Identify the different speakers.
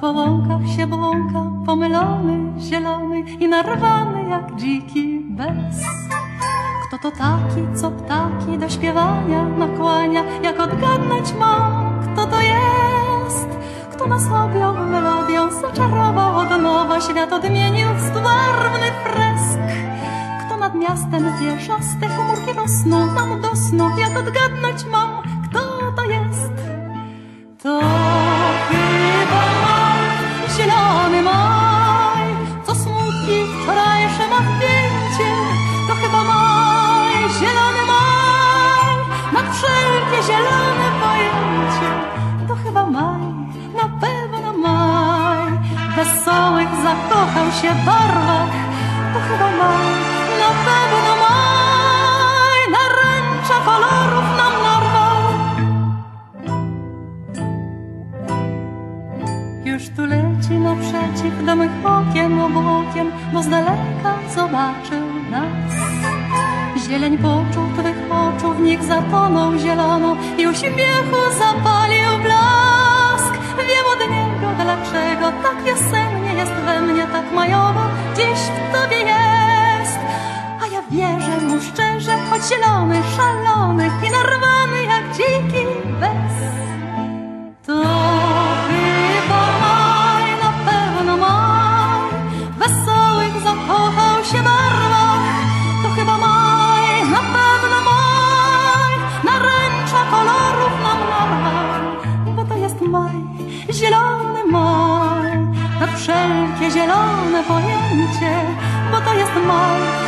Speaker 1: po łąkach się błąka, pomylony, zielony i narwany jak dziki bez. Kto to taki, co ptaki do śpiewania nakłania, jak odgadnąć ma, kto to jest? Kto nas objął melodią, zaczarował od nowa, świat odmienił w stwarny fresk. Kto nad miastem wieżaste chmurki rosną, tam dosną, jak odgadnąć mam, zielone pojęcie. To chyba maj, na pewno maj, wesołych zakochał się barwach. To chyba maj, na pewno maj, naręcza kolorów nam narwał. Już tu leci naprzeciw do mych okien obłokiem, bo z daleka zobaczył nas. Zieleń poczuł twych oczu, w nich zatonął zielono i uśmiechu zapalił blask. Wszelkie zielone pojęcie. Bo to jest maj,